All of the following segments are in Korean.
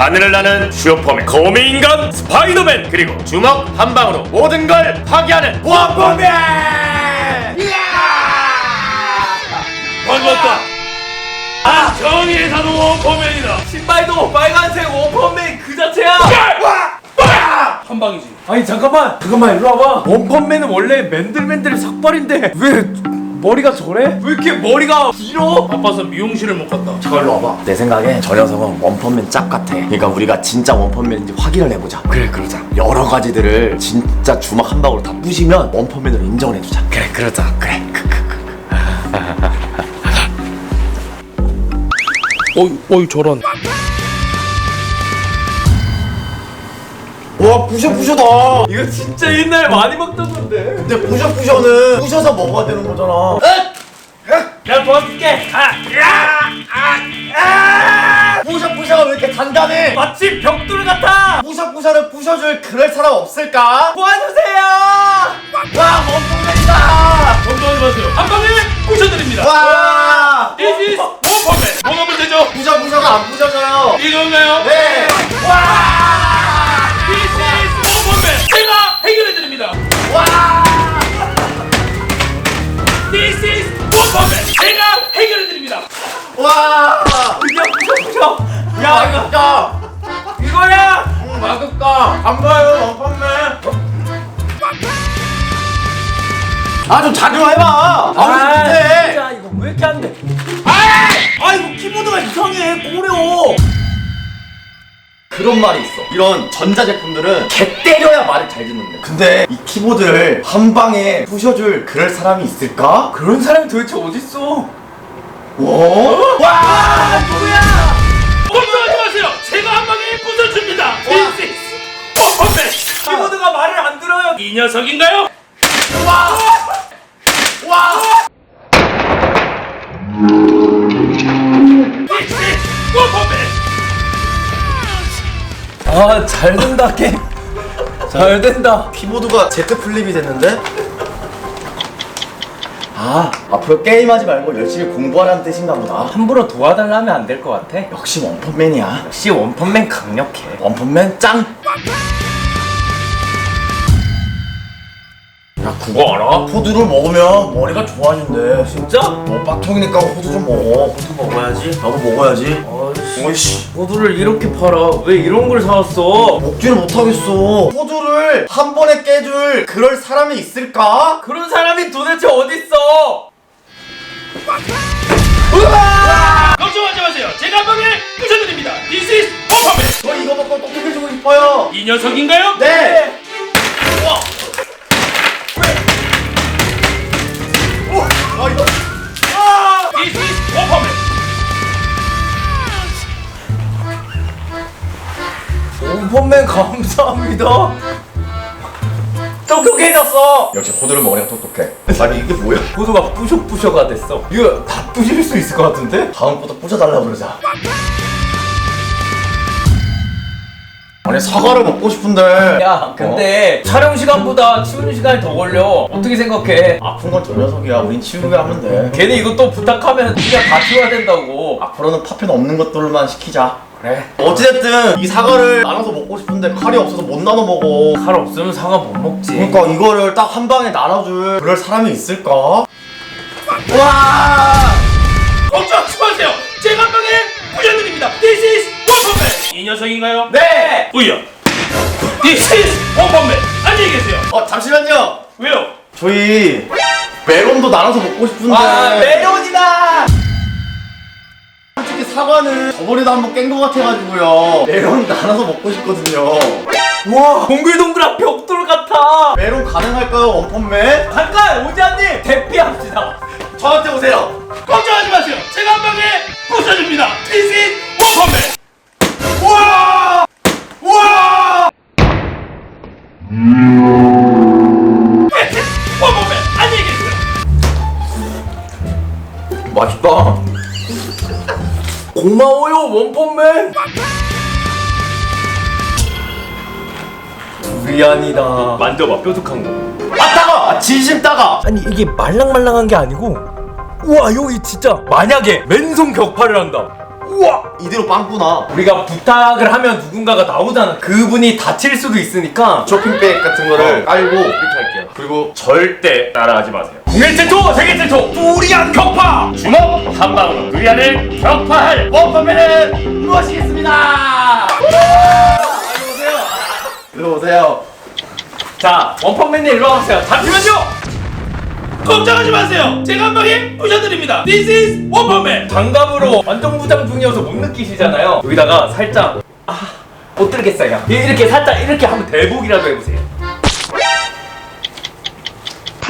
하늘을 나는 슈퍼맨 거미인간 스파이더맨 그리고 주먹 한 방으로 모든 걸 파괴하는 원펀맨 반갑다. 아 정의의 사도 원펀맨이다. 신발도 빨간색 원펀맨 그 자체야. 한 방이지. 아니 잠깐만. 잠깐만 일로 와봐. 원펀맨은 원래 맨들맨들 삭발인데 왜 머리가 저래? 왜 이렇게 머리가 길어? 바빠서 미용실을 못 갔다 잠깐 일로 와봐. 내 생각에 저 녀석은 원펀맨 짝 같아. 그러니까 우리가 진짜 원펀맨인지 확인을 해보자. 그래, 그러자. 여러 가지들을 진짜 주먹 한 방으로 다 부시면 원펀맨으로 인정을 해주자. 그래, 그러자. 그래. 어이 어이 저런 와, 부셔 부셔다. 이거 진짜 옛날에 많이 먹던 건데. 근데 부셔 부셔는 부셔서 먹어야 되는 거잖아. 내가 도와줄게. 아, 부셔 부셔가 왜 이렇게 단단해? 마치 벽돌 같아. 부셔 부셔를 부셔줄 그럴 사람 없을까? 도와주세요. 와, 원펀맨이다. 걱정하지 마세요 한 방에 부셔드립니다 와, This is 원펀맨 뭐가 문제죠? 부셔 부셔가 안 부셔져요. 이건가요? 네. 원펀맨 제가 해결해 드립니다 와, This is 원펀맨 제가 해결해 드립니다 와. 드디어 부셔 부셔. 야 이거 맛있다. 이거야. 맛있다. 안 봐요, 원펀맨. 아, 좀 자주 해봐. 아무 못해. 그런 말이 있어. 이런 전자제품들은 개 때려야 말을 잘 듣는데. 근데 이 키보드를 한 방에 부셔줄 그럴 사람이 있을까? 그런 사람이 도대체 어딨어? 와, 와, 누구야? 걱정하지 마세요 제가 한 방에 부숴줍니다 This is 원펀맨 키보드가 말을 안 들어요. 이 녀석인가요? 아, 잘 된다, 게임. 잘 된다. 키보드가 Z 플립이 됐는데? 아, 앞으로 게임하지 말고 열심히 공부하라는 뜻인가 보다. 함부로 도와달라면 안 될 것 같아. 역시 원펀맨이야. 역시 원펀맨 강력해. 원펀맨 짱. 야, 그거 알아? 호두를 먹으면 머리가 좋아진대. 진짜? 너 빡통이니까 호두 좀 먹어. 호두 먹어야지. 나도 먹어야지. 아이씨. 어이씨. 호두를 이렇게 팔아. 왜 이런 걸 사왔어? 먹지를 못하겠어. 호두를 한 번에 깨줄 그럴 사람이 있을까? 그런 사람이 도대체 어딨어? 걱정하지 마세요 제가 한 방에 부셔드립니다 This is 원펀맨 저 이거 먹고 똑똑해 주고 싶어요. 이 녀석인가요? 네. 우와. 오, 아 이거. 원펀맨 감사합니다. 똑똑해졌어. 역시 호두를 먹으니까 똑똑해. 아니 이게 뭐야? 호두가 뿌셔뿌셔가 됐어. 이거 다 부실 수 있을 것 같은데? 다음부터 부셔달라 그러자. 아니 사과를 먹고 싶은데. 야, 근데 촬영 시간보다 치우는 시간이 더 걸려. 어떻게 생각해? 아픈 건 저 녀석이야. 우린 치우게 하면 돼. 걔네 이거 또 부탁하면 네가 다 치워야 된다고. 앞으로는 파편 없는 것들만 시키자. 그래. 어찌됐든 이 사과를 나눠서 먹고 싶은데 칼이 없어서 못 나눠 먹어. 칼 없으면 사과 못 먹지. 그러니까 이거를 딱 한 방에 나눠줄 그럴 사람이 있을까? 와! 걱정하지 마세요 제가 한 방에 부셔드립니다 This is 원펀맨 이 녀석인가요? 네. 우야 This is 원펀맨 안녕히 계세요 어 잠시만요. 왜요? 저희 메론도 나눠서 먹고 싶은데. 아, 메론이다. 사과는 저번에도 한번 깬 것 같아가지고요. 메론 나눠서 먹고 싶거든요. 와, 동글동글한 벽돌 같아. 메론 가능할까요, 원펀맨? 잠깐, 오지아님 대피합시다. 저한테 오세요. 걱정하지 마세요 제가 한 방에 This is 원펀맨 우와! 우와! 원펀맨 안녕히 계세요 맛있다. 고마워요, 원펀맨. 두리안이다. 만져봐 뾰족한 거 아 따가! 아, 진심 따가! 아니 이게 말랑말랑한 게 아니고 우와 여기 진짜 만약에 맨손 격파를 한다 우와 이대로 빵꾸나 우리가 부탁을 하면 누군가가 나오잖아 그분이 다칠 수도 있으니까 쇼핑백 같은 거를 깔고 이렇게 할게요 그리고 절대 따라하지 마세요. 국내 최초, 세계 최초, 두리안 격파! 주먹 한 방으로 두리안을 격파할 원펀맨은 무엇이겠습니다! 일로 오세요 자 원펀맨님 일로 와보세요 잠시만요 걱정하지 마세요. 제가 한 방에 부셔드립니다. This is 원펀맨. 장갑으로 완전 무장 중이어서 못 느끼시잖아요 여기다가 살짝 아 못 들겠어요 이렇게 살짝 이렇게 한번 대복이라도 해보세요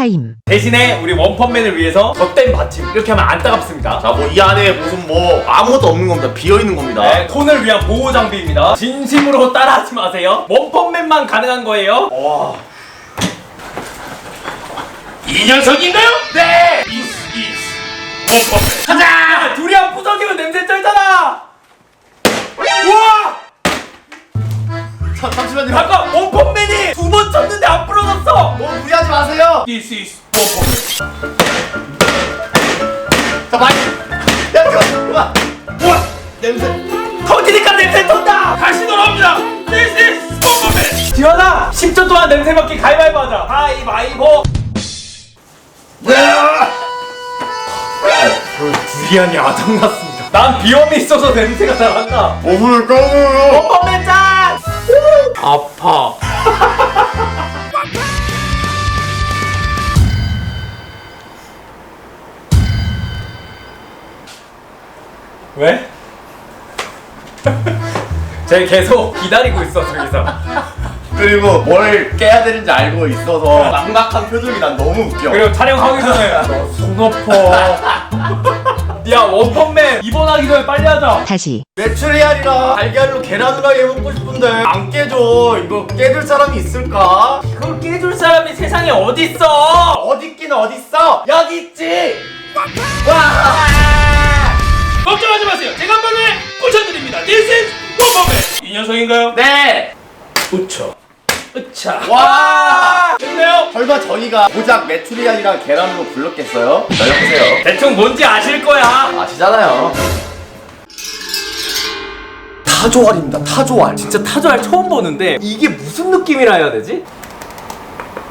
타임. 대신에 우리 원펀맨을 위해서 덧댄 받침 이렇게 하면 안 따갑습니다 자 뭐 이 안에 무슨 뭐 아무것도 없는 겁니다 비어 있는 겁니다 네, 톤을 위한 보호 장비입니다. 진심으로 따라하지 마세요. 원펀맨만 가능한 거예요. 이 녀석인가요? 네. This is 원펀맨. 가자. 둘이 안 부서지면 냄새 쩔잖아. 우와. 자, 잠시만요 잠깐 원펀맨이 두 번 쳤는데. 마세요 This is 원펀맨. 자 많이 야 그만 그만 우와! 냄새 터지니까 냄새 턴다. 다시 돌아옵니다. This is 원펀맨. 지원아 10초 동안 냄새 맡기 가위바위보 하자. 가위바위보. 두리안이 아작났습니다. 난 비염이 있어서 냄새가 잘 안 나. 몸을 까물어 원펀맨 짠. 아파. 왜? 쟤 계속 기다리고 있어 저기서 그리고 뭘 깨야 되는지 알고 있어서 막막한 표정이 난 너무 웃겨 그리고 촬영하기 전에 너손 아파 야 원펀맨 입원하기 전에 빨리 하자 다시. 메추리알이랑 달걀로 계란 후라이 해먹고 싶은데 안 깨져 이거 깨줄 사람이 있을까? 그걸 깨줄 사람이 세상에 어딨어 어디 있긴 어딨어? 여기 있지! 걱정하지 마세요. 제가 한 방에 부셔드립니다. This is 원펀맨. 이 녀석인가요? 네! 우쳐. 으차. 와! 됐나요? 설마 저희가 고작 메추리알이랑 계란으로 불렀겠어요? 열어보세요 대충 뭔지 아실 거야 아시잖아요 타조알입니다 타조알 진짜 타조알 처음 보는데 이게 무슨 느낌이라 해야 되지?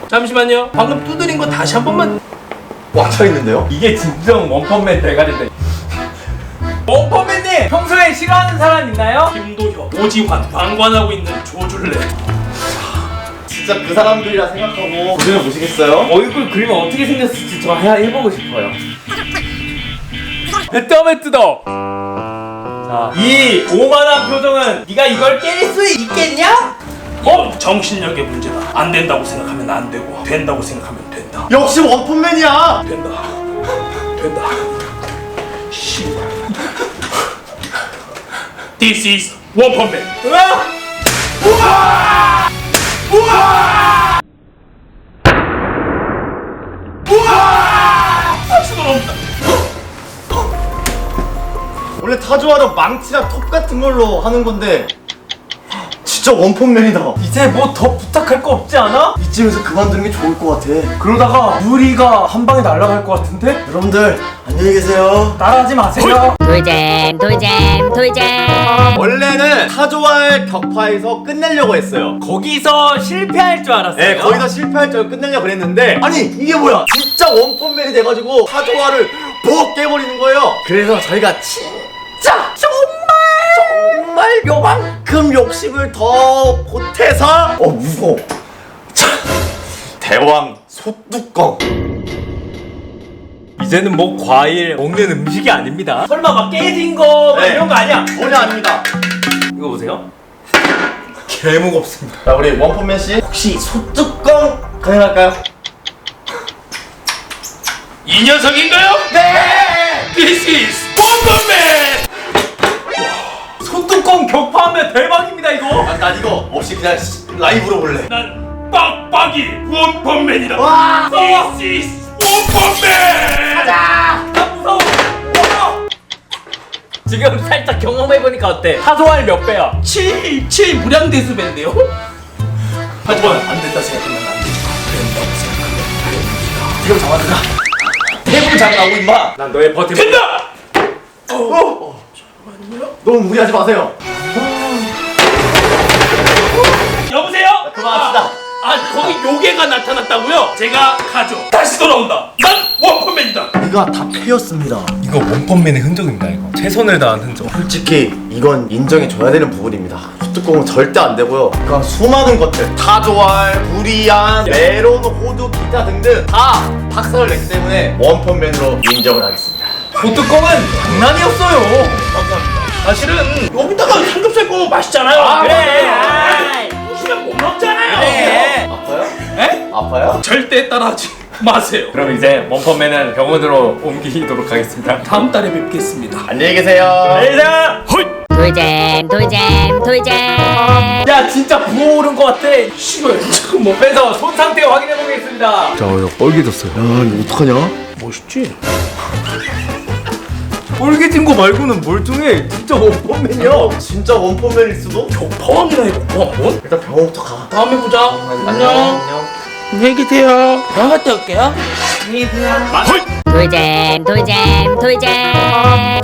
잠시만요. 방금 두드린 거 다시 한 번만. 꽉차 있는데요? 이게 진정 원펀맨 대가리인데 평소에 싫어하는 사람 있나요? 김도현, 오지환, 방관하고 있는 조줄래. 진짜 그 사람들이라 생각하고 고생해 보시겠어요? 얼굴 그리면 어떻게 생겼을지 저 해야 해보고 싶어요 배떠맨 뜯어 자, 이 오만한 표정은 네가 이걸 깰수 있겠냐? 어, 정신력의 문제다. 안 된다고 생각하면 안 되고, 된다고 생각하면 된다. 역시 원펀맨이야! 된다. 된다. This is 원펀맨. 으아! 다시 돌아옵니다. 원래 타조알은 망치랑 톱 같은 걸로 하는 건데 진짜 원펀맨이다 이제 뭐 더 부탁할 거 없지 않아? 이쯤에서 그만두는 게 좋을 것 같아. 그러다가 우리가 한 방에 날아갈 것 같은데? 여러분들 안녕히 계세요. 따라하지 마세요. 돌잼, 돌잼, 돌잼. 원래는 타조알 격파에서 끝내려고 했어요. 거기서 실패할 줄 알았어요? 네 거의 다 실패할 줄 알고 끝내려고 그랬는데 아니 이게 뭐야? 진짜 원펀맨이 돼가지고 타조알을 복 깨버리는 거예요. 그래서 저희가 진짜 정말 정말 요만큼 욕심을 더 보태서 어 무서워 자, 대왕 소뚜껑 이제는 뭐 과일 먹는 음식이 아닙니다 설마 막 깨진 거 막 네. 이런 거 아니야 전혀 아닙니다 이거 보세요 개 무겁습니다 자 우리 원펀맨 씨 혹시 소뚜껑 가능할까요? 이 녀석인가요? 네! This is 원펀맨. 난 이거 없이 그냥 시- 라이브로 볼래 난 빡빡이 원펀맨이다. 와! This is 원펀맨. 나 무서워 무서워. 지금 살짝 경험해보니까 어때? 타조알 몇 배야? 7, 7 무량 데스벨인데요? 하지만 안 된다 생각하면 안 되죠. 된다고 생각하면 이거 잡아들라 대부 잘 나오고 임마 난 너의 버팀 된다. 너무 무리하지 마세요. 그만합시다. 아, 아, 거기 요괴가 나타났다고요? 제가 가죠. 다시 돌아온다. 난 원펀맨이다. 이가 다 패였습니다. 이거 원펀맨의 흔적입니다 이거 최선을 다한 흔적 솔직히 이건 인정해줘야 되는 부분입니다. 뚜껑은 절대 안 되고요. 그러니까 수많은 것들 타조알, 부리안, 메론, 호두, 기타 등등 다 박살을 냈기 때문에 원펀맨으로 인정을 하겠습니다. 소뚜껑은 장난이었어요 사실은 여기다가 삼겹살 구우면 맛있잖아요. 아, 그래. 아파요? 절대 따라하지 마세요. 그럼 이제 원펀맨은 병원으로 옮기도록 하겠습니다 다음 달에 뵙겠습니다. 안녕히 계세요. 알자 돌잼 돌잼 돌잼 야 진짜 부어오른 것 같아 씨발, 지금 뭐 그래서 손 상태 확인해 보겠습니다 자, 야, 빨개졌어요. 야, 이거 어떡하냐? 멋있지? 뻘개진 거 말고는 멀쩡해 진짜 원펀맨이야 진짜 원펀맨일 수도? 포함이나 해볼까 한번? 일단 병원부터 가. 다음에 보자. 안녕. 안녕히 계세요. 병원 갔다 올게요. 돌잼 돌잼 돌잼